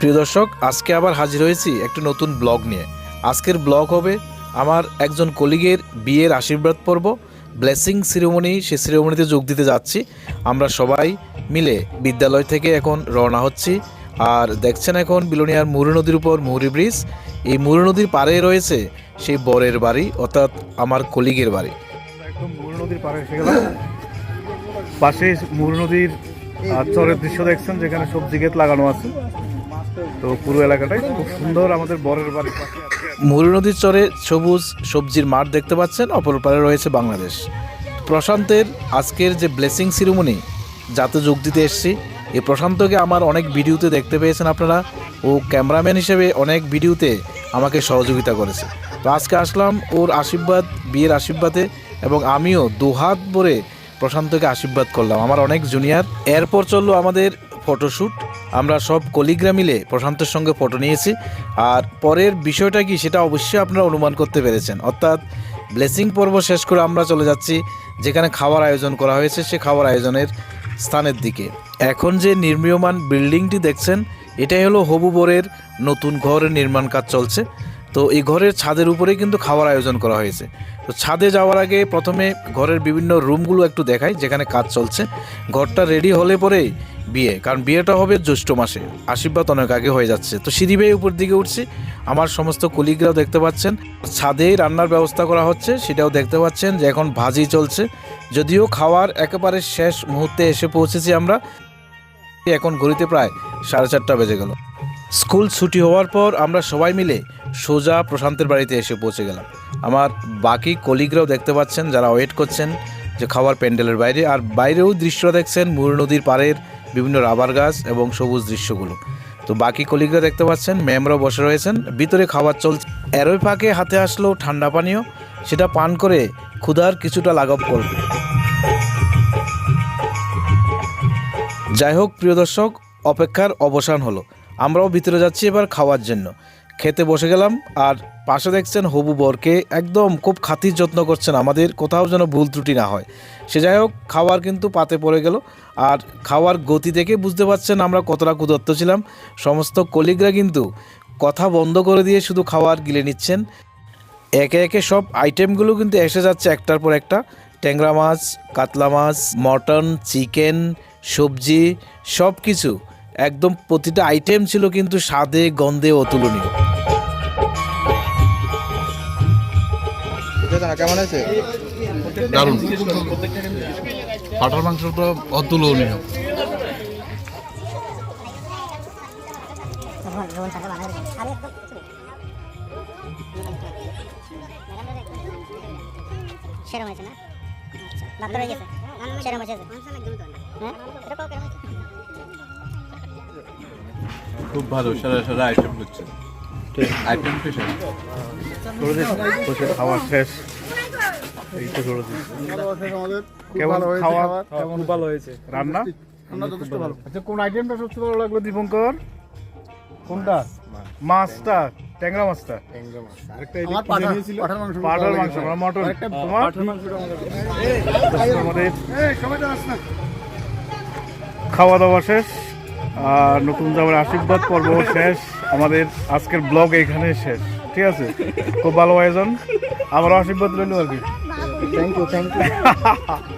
প্রিয় দর্শক, আজকে আবার হাজির হয়েছি একটি নতুন ব্লগ নিয়ে। আজকের ব্লগ হবে আমার একজন কলিগের বিয়ের আশীর্বাদ পর্ব ব্লেসিং সিরিমনি সে সিরিমনিতে যোগ দিতে যাচ্ছি। আমরা সবাই মিলে বিদ্যালয় থেকে এখন রওনা হচ্ছি। আর দেখছেন এখন বিলোনিয়ার মুরু নদীর উপর মুহুরি ব্রিজ এই মুরু নদীর পাড়ে রয়েছে সেই বরের বাড়ি, অর্থাৎ আমার কলিগের বাড়ি। পাশে মূল নদীর চরের দৃশ্য দেখছেন, যেখানে সবজি ক্ষেত লাগানো আছে। তো পুরো এলাকাটাই খুব সুন্দর আমাদের বরের বাড়ির পাশে নদীর চরে সবুজ সবজির মাঠ দেখতে পাচ্ছেন, অপর পারে রয়েছে বাংলাদেশ। প্রশান্তের আজকের যে ব্লেসিং সিরিমনি, যাতে যোগ দিতে এসেছি এই প্রশান্তকে আমার অনেক ভিডিওতে দেখতে পেয়েছেন আপনারা ও ক্যামেরাম্যান হিসেবে অনেক ভিডিওতে আমাকে সহযোগিতা করেছে। তো আজকে আসলাম ওর আশীর্বাদ, বিয়ের আশীর্বাদে এবং আমিও দুহাত ভরে প্রশান্তকে আশীর্বাদ করলাম, আমার অনেক জুনিয়র। এরপর চলল আমাদের ফটোশ্যুট। আমরা সব কলিগরা মিলে প্রশান্তের সঙ্গে ফটো নিয়েছি। আর পরের বিষয়টা কি সেটা অবশ্যই আপনারা অনুমান করতে পেরেছেন। অর্থাৎ ব্লেসিং পর্ব শেষ করে আমরা চলে যাচ্ছি, যেখানে খাওয়ার আয়োজন করা হয়েছে সে খাওয়ার আয়োজনের স্থানের দিকে। এখন যে নির্মীয়মান বিল্ডিংটি দেখছেন, এটাই হলো হবু বরের নতুন ঘরের নির্মাণ কাজ চলছে। তো এই ঘরের ছাদের উপরে কিন্তু খাওয়ার আয়োজন করা হয়েছে। তো ছাদে যাওয়ার আগে প্রথমে ঘরের বিভিন্ন রুমগুলো একটু দেখাই, যেখানে কাজ চলছে। ঘরটা রেডি হলে পরেই বিয়ে, কারণ বিয়েটা হবে জ্যৈষ্ঠ মাসে। আশীর্বাদ অনেক আগে হয়ে যাচ্ছে। তো সিঁড়ি বেয়ে উপর দিকে উঠছি। আমার সমস্ত কলিগরাও দেখতে পাচ্ছেন। ছাদেই রান্নার ব্যবস্থা করা হচ্ছে, সেটাও দেখতে পাচ্ছেন যে এখন ভাজি চলছে। যদিও খাওয়ার একেবারে শেষ মুহূর্তে এসে পৌঁছেছি আমরা। এখন ঘড়িতে প্রায় সাড়ে চারটা বেজে গেল। স্কুল ছুটি হওয়ার পর আমরা সবাই মিলে সোজা প্রশান্তের বাড়িতে এসে পৌঁছে গেলাম। আমার বাকি কলিগরাও দেখতে পাচ্ছেন, যারা ওয়েট করছেন। যে খাওয়ার প্যান্ডেলের বাইরে। আর বাইরেও দৃশ্য দেখছেন মুর নদীর পাড়ের বিভিন্ন রাবার গাছ এবং সবুজ দৃশ্যগুলো। তো বাকি কলিগরা দেখতে পাচ্ছেন, ম্যামরাও বসে রয়েছেন। ভিতরে খাবার চলছে। এরই ফাঁকে হাতে আসলো ঠান্ডা পানীয়। সেটা পান করে ক্ষুধার কিছুটা লাঘব করবে যাই হোক, প্রিয় দর্শক, অপেক্ষার অবসান হলো। আমরাও ভিতরে যাচ্ছি এবার খাওয়ার জন্য। খেতে বসে গেলাম, আর পাশে দেখছেন হবু বরকে, একদম খুব খাতির যত্ন করছেন আমাদের, কোথাও যেন ভুল ত্রুটি না হয়। সে যাই হোক, খাওয়ার কিন্তু পাতে পড়ে গেল। আর খাওয়ার গতি থেকে বুঝতে পারছেন আমরা কতটা কুদত্ত ছিলাম। সমস্ত কলিগরা কিন্তু কথা বন্ধ করে দিয়ে শুধু খাওয়ার গিলে নিচ্ছেন। একে একে সব আইটেমগুলো কিন্তু এসে যাচ্ছে একটার পর একটা। ট্যাংরা মাছ, কাতলা মাছ, মটন, চিকেন, সবজি সব কিছু একদম প্রতিটা আইটেম ছিল কিন্তু স্বাদে, গন্ধে অতুলনীয়। কেমন আছে দারুণ। পাঠার মাংসটা অতুলনীয়। সেরম হয়েছে না? আচ্ছা গেছে? সেরম হয়েছে? হ্যাঁ? খুব ভালো সারা সারা আইটেম হচ্ছে। খাওয়া শেষ। কেমন খাওয়া? কেমন ভালো হয়েছে। রান্না? রান্না যথেষ্ট ভালো। আচ্ছা কোন আইটেমটা সবচেয়ে ভালো লাগল দীপঙ্কর? কোনটা? মাছটা ট্যাংরা মাছটা। পাঠার মাংস মটন? আমাদের খাওয়া দাওয়া শেষ আর নতুন জামার আশীর্বাদ পর্ব শেষ। আমাদের আজকের ব্লগ এখানে শেষ ঠিক আছে? খুব ভালো আয়োজন আমারও আশীর্বাদ রইল আর কি। Thank you thank you